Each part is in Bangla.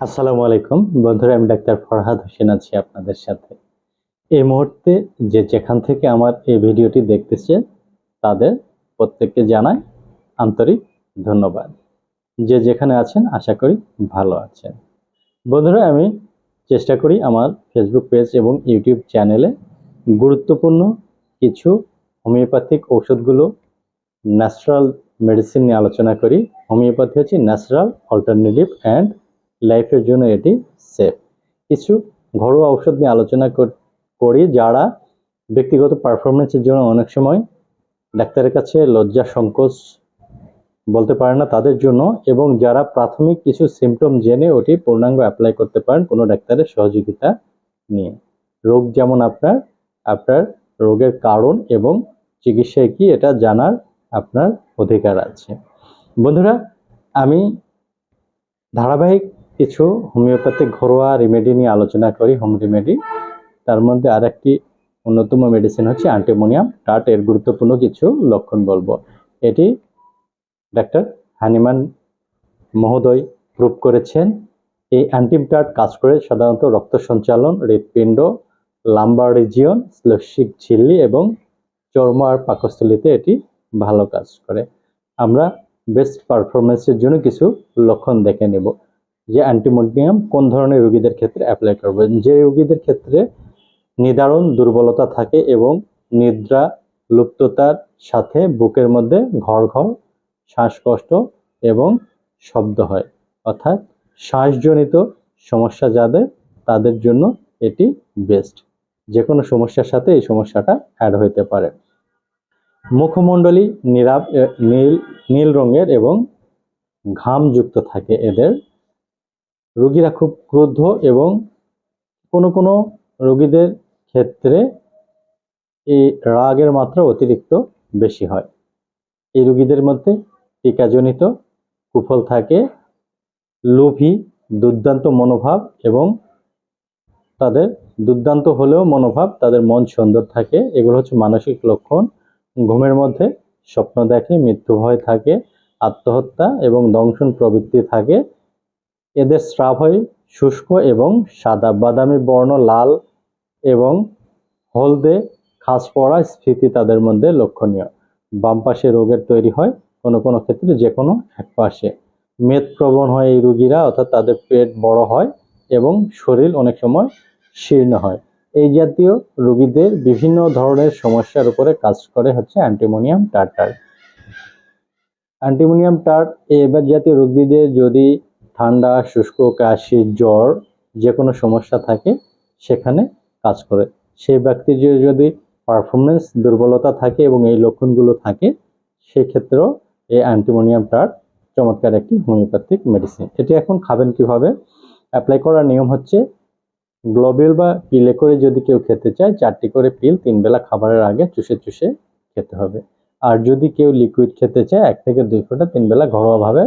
আসসালামু আলাইকুম। বন্ধুরা, আমি ডাক্তার ফরহাদ হোসেন আছি আপনাদের সাথে। এই মুহূর্তে যে যেখান থেকে আমার এই ভিডিওটি দেখতেছে, তাদের প্রত্যেককে জানাই আন্তরিক ধন্যবাদ। যে যেখানে আছেন, আশা করি ভালো আছেন। বন্ধুরা, আমি চেষ্টা করি আমার ফেসবুক পেজ এবং ইউটিউব চ্যানেলে গুরুত্বপূর্ণ কিছু হোমিওপ্যাথিক ঔষধগুলো ন্যাচারাল মেডিসিন নিয়ে আলোচনা করি। হোমিওপ্যাথি হচ্ছে ন্যাচারাল অল্টারনেটিভ অ্যান্ড লাইফের জন্য এটি সেফ কিছু ঘরোয়া ঔষধ নিয়ে আলোচনা কর- যারা ব্যক্তিগত পারফরমেন্সের জন্য অনেক সময় ডাক্তারের কাছে লজ্জা, সংকোচ বলতে পারে না তাদের জন্য এবং যারা প্রাথমিক কিছু সিমটম জেনে ওটি পূর্ণাঙ্গ অ্যাপ্লাই করতে পারেন কোনো ডাক্তারের সহযোগিতা নিয়ে। রোগ যেমন আপনার আপনার রোগের কারণ এবং চিকিৎসায় কি এটা জানার আপনার অধিকার আছে। বন্ধুরা, আমি ধারাবাহিক কিছু হোমিওপ্যাথিক ঘরোয়া রেমেডি নিয়ে আলোচনা করি হোম রেমেডি তার মধ্যে আর একটি অন্যতম মেডিসিন হচ্ছে অ্যান্টিমোনিয়াম টাট এর গুরুত্বপূর্ণ কিছু লক্ষণ বলব। এটি ডাক্তার হানিমান মহোদয় প্রুভ করেছেন। এই অ্যান্টিমটাট কাজ করে সাধারণত রক্ত সঞ্চালন, হৃৎপিণ্ড লাম্বার রিজিয়ন শ্লেষিক ঝিল্লি এবং চর্ম আর পাকস্থলিতে এটি ভালো কাজ করে। আমরা বেস্ট পারফরমেন্সের জন্য কিছু লক্ষণ দেখে নেব। যে অ্যান্টিমোনিয়াম কোন ধরনের রোগীদের ক্ষেত্রে অ্যাপ্লাই করবেন যে রোগীদের ক্ষেত্রে নিদারণ দুর্বলতা থাকে এবং নিদ্রা, লুপ্ততার সাথে বুকের মধ্যে ঘর ঘর শ্বাসকষ্ট এবং শব্দ হয়। অর্থাৎ শ্বাসজনিত সমস্যা যাদের, তাদের জন্য এটি বেস্ট যে কোনো সমস্যার সাথে এই সমস্যাটা অ্যাড হইতে পারে। মুখমণ্ডলী নিরাপ নীল নীল রঙের এবং ঘামযুক্ত থাকে এদের রোগীরা খুব ক্রুদ্ধ এবং কোনো কোনো রোগীদের ক্ষেত্রে এই রাগের মাত্রা অতিরিক্ত বেশি হয়। এই রোগীদের মধ্যে টিকাজনিত, কুফল থাকে, লোভী, দুর্দান্ত মনোভাব এবং তাদের দুর্দান্ত হলেও মনোভাব, তাদের মন সুন্দর থাকে, এগুলো হচ্ছে মানসিক লক্ষণ। ঘুমের মধ্যে স্বপ্ন দেখে মৃত্যু ভয় থাকে, আত্মহত্যা এবং দংশন প্রবৃত্তি থাকে। এদের স্রাব হয় শুষ্ক এবং সাদা বাদামি বর্ণ, লাল এবং হলদে খাস পড়া স্ফীতি তাদের মধ্যে লক্ষণীয়। বাম পাশে রোগের তৈরি হয় কোনো কোনো ক্ষেত্রে যে কোনো এক পাশে। মেদপ্রবণ হয় এই রুগীরা, অর্থাৎ তাদের পেট বড় হয় এবং শরীর অনেক সময় শীর্ণ হয়। এই জাতীয় রোগীদের বিভিন্ন ধরনের সমস্যার উপরে কাজ করে হচ্ছে অ্যান্টিমোনিয়াম টার্টার। অ্যান্টিমোনিয়াম টার্ট, এবার জাতীয় রোগীদের যদি ঠান্ডা, শুষ্ক, কাশি, জ্বর যে কোনো সমস্যা থাকে, সেখানে কাজ করে। সেই ব্যক্তির যদি পারফরমেন্স দুর্বলতা থাকে এবং এই লক্ষণগুলো থাকে, সেক্ষেত্রেও এই অ্যান্টিমোনিয়াম টার্ট চমৎকার একটি হোমিওপ্যাথিক মেডিসিন এটি এখন খাবেন কীভাবে? অ্যাপ্লাই করার নিয়ম হচ্ছে গ্লোবিল বা পিলে করে যদি কেউ খেতে চায়, চারটি করে পিল তিন বেলা খাবারের আগে চুষে চুষে খেতে হবে। আর যদি কেউ লিকুইড খেতে চায়, এক থেকে দুই ফোঁটা তিন বেলা ঘরোয়াভাবে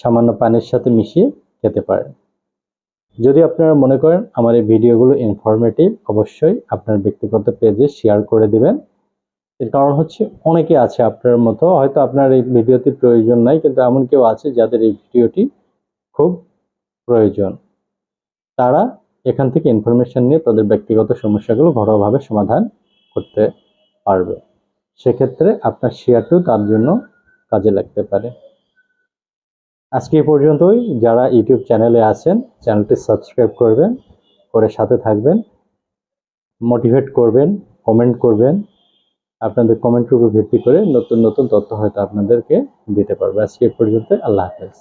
সামান্য পানির সাথে মিশিয়ে খেতে পারেন। যদি আপনারা মনে করেন আমার এই ভিডিওগুলো ইনফরমেটিভ অবশ্যই আপনার ব্যক্তিগত পেজে শেয়ার করে দিবেন। এর কারণ হচ্ছে অনেকে আছে আপনার মতো, হয়তো আপনার এই ভিডিওতে প্রয়োজন নাই, কিন্তু এমন কেউ আছে যাদের এই ভিডিওটি খুব প্রয়োজন। তারা এখান থেকে ইনফরমেশন নিয়ে তাদের ব্যক্তিগত সমস্যাগুলো ঘরোয়াভাবে সমাধান করতে পারবে। সেক্ষেত্রে আপনার শেয়ারটিও তার জন্য কাজে লাগতে পারে। আজকে পর্যন্তই। যারা ইউটিউব চ্যানেলে আছেন, চ্যানেলটি সাবস্ক্রাইব করবেন, করে সাথে থাকবেন, মোটিভেট করবেন, কমেন্ট করবেন। আপনাদের কমেন্টের উপর ভিত্তি করে নতুন নতুন তথ্য হয়তো আপনাদেরকে দিতে পারবে। আজকে পর্যন্ত আল্লাহ হাফেজ।